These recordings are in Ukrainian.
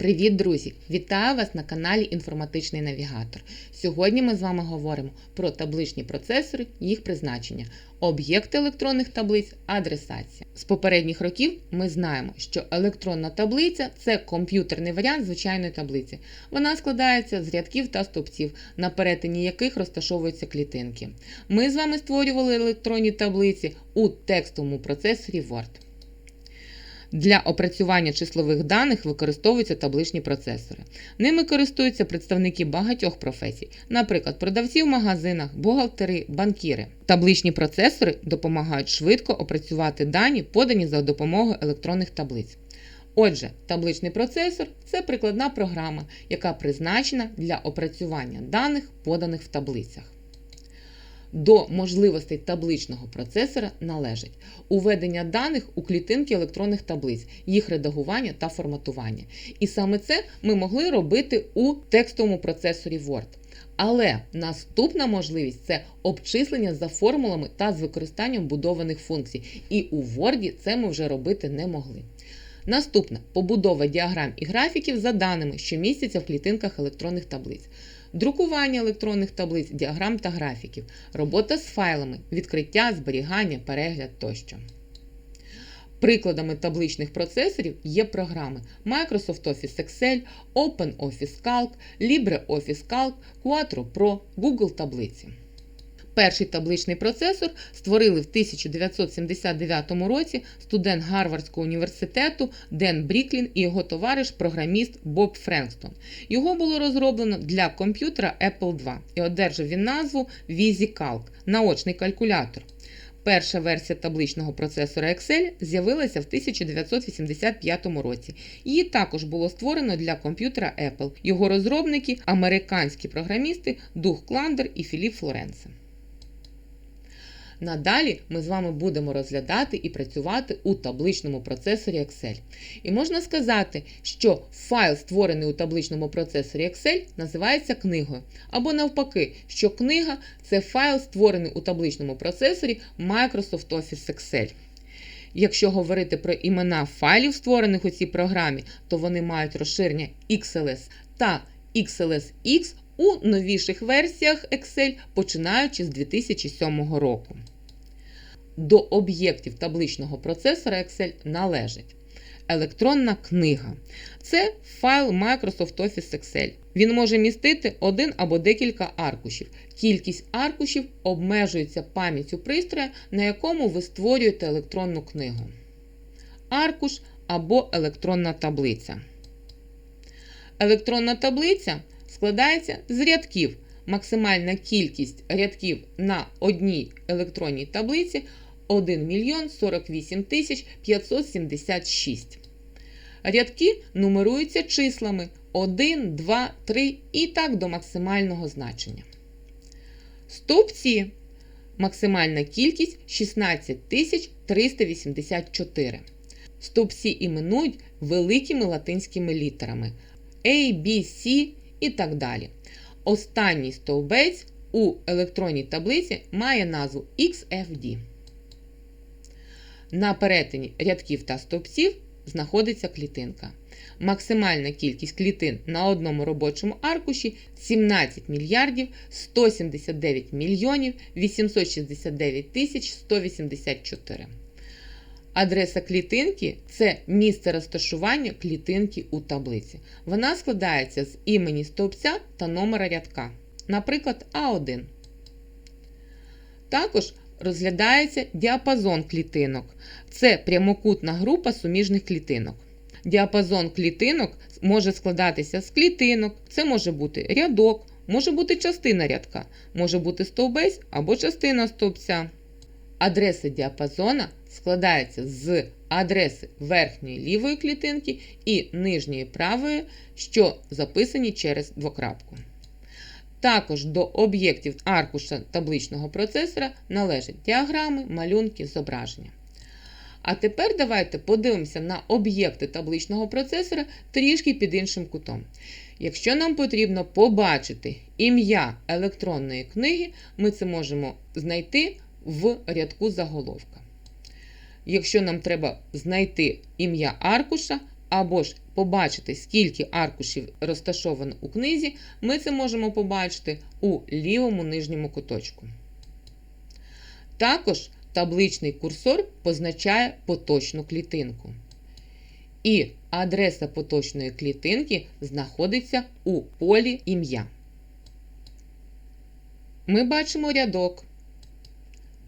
Привіт, друзі! Вітаю вас на каналі Інформатичний Навігатор. Сьогодні ми з вами говоримо про табличні процесори, їх призначення, об'єкти електронних таблиць, адресація. З попередніх років ми знаємо, що електронна таблиця це комп'ютерний варіант звичайної таблиці. Вона складається з рядків та стовпців, на перетині яких розташовуються клітинки. Ми з вами створювали електронні таблиці у текстовому процесорі Word. Для опрацювання числових даних використовуються табличні процесори. Ними користуються представники багатьох професій, наприклад, продавці в магазинах, бухгалтери, банкіри. Табличні процесори допомагають швидко опрацювати дані, подані за допомогою електронних таблиць. Отже, табличний процесор це прикладна програма, яка призначена для опрацювання даних, поданих в таблицях. До можливостей табличного процесора належить уведення даних у клітинки електронних таблиць, їх редагування та форматування. І саме це ми могли робити у текстовому процесорі Word. Але наступна можливість це обчислення за формулами та з використанням будованих функцій. І у Word це ми вже робити не могли. Наступна побудова діаграм і графіків за даними, що містяться в клітинках електронних таблиць. Друкування електронних таблиць, діаграм та графіків, робота з файлами, відкриття, зберігання, перегляд тощо. Прикладами табличних процесорів є програми Microsoft Office Excel, OpenOffice Calc, LibreOffice Calc, Quattro Pro, Google таблиці. Перший табличний процесор створили в 1979 році студент Гарвардського університету Ден Бріклін і його товариш, програміст Боб Френкстон. Його було розроблено для комп'ютера Apple II і одержав він назву VisiCalc – наочний калькулятор. Перша версія табличного процесора Excel з'явилася в 1985 році. Її також було створено для комп'ютера Apple. Його розробники американські програмісти Дух Кландер і Філіп Флоренсе. Надалі ми з вами будемо розглядати і працювати у табличному процесорі Excel. І можна сказати, що файл, створений у табличному процесорі Excel, називається книгою. Або навпаки, що книга це файл, створений у табличному процесорі Microsoft Office Excel. Якщо говорити про імена файлів, створених у цій програмі, то вони мають розширення XLS та XLSX у новіших версіях Excel, починаючи з 2007 року. До об'єктів табличного процесора Excel належить електронна книга. Це файл Microsoft Office Excel. Він може містити один або декілька аркушів. Кількість аркушів обмежується пам'яттю пристроя, на якому ви створюєте електронну книгу. Аркуш або електронна таблиця. Електронна таблиця складається з рядків. Максимальна кількість рядків на одній електронній таблиці 1 мільйон 48 тисяч 576. Рядки нумеруються числами 1, 2, 3 і так до максимального значення. Стовпці максимальна кількість 16 тисяч 384. Стовпці іменують великими латинськими літерами A, B, C і так далі. Останній стовбець у електронній таблиці має назву XFD. На перетині рядків та стовпців знаходиться клітинка. Максимальна кількість клітин на одному робочому аркуші 17 мільярдів 179 мільйонів 869 тисяч 184. Адреса клітинки це місце розташування клітинки у таблиці. Вона складається з імені стовпця та номера рядка, наприклад, А1. Також розглядається діапазон клітинок. Це прямокутна група суміжних клітинок. Діапазон клітинок може складатися з клітинок, це може бути рядок, може бути частина рядка, може бути стовбець або частина стовпця. Адреса діапазона складається з адреси верхньої лівої клітинки і нижньої правої, що записані через двокрапку. Також до об'єктів аркуша табличного процесора належать діаграми, малюнки, зображення. А тепер давайте подивимося на об'єкти табличного процесора трішки під іншим кутом. Якщо нам потрібно побачити ім'я електронної книги, ми це можемо знайти в рядку заголовка. Якщо нам треба знайти ім'я аркуша або ж побачити, скільки аркушів розташовано у книзі, ми це можемо побачити у лівому нижньому куточку. Також табличний курсор позначає поточну клітинку. І адреса поточної клітинки знаходиться у полі ім'я. Ми бачимо рядок.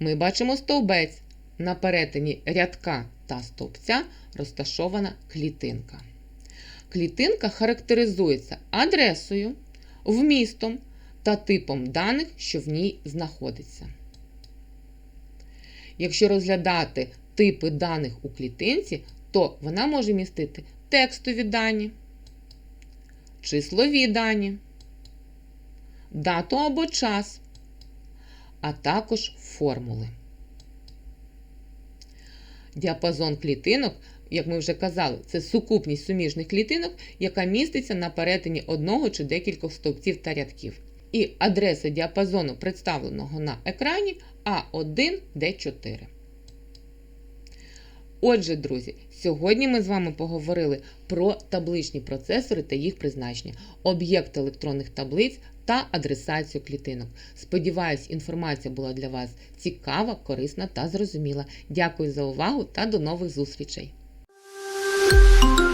Ми бачимо стовбець. На перетині рядка та стовпця розташована клітинка. Клітинка характеризується адресою, вмістом та типом даних, що в ній знаходиться. Якщо розглядати типи даних у клітинці, то вона може містити текстові дані, числові дані, дату або час, а також формули. Діапазон клітинок, як ми вже казали, це сукупність суміжних клітинок, яка міститься на перетині одного чи декількох стовпців та рядків. І адреса діапазону, представленого на екрані А1, Д4. Отже, друзі, сьогодні ми з вами поговорили про табличні процесори та їх призначення, об'єкти електронних таблиць та адресацію клітинок. Сподіваюсь, інформація була для вас цікава, корисна та зрозуміла. Дякую за увагу та до нових зустрічей! you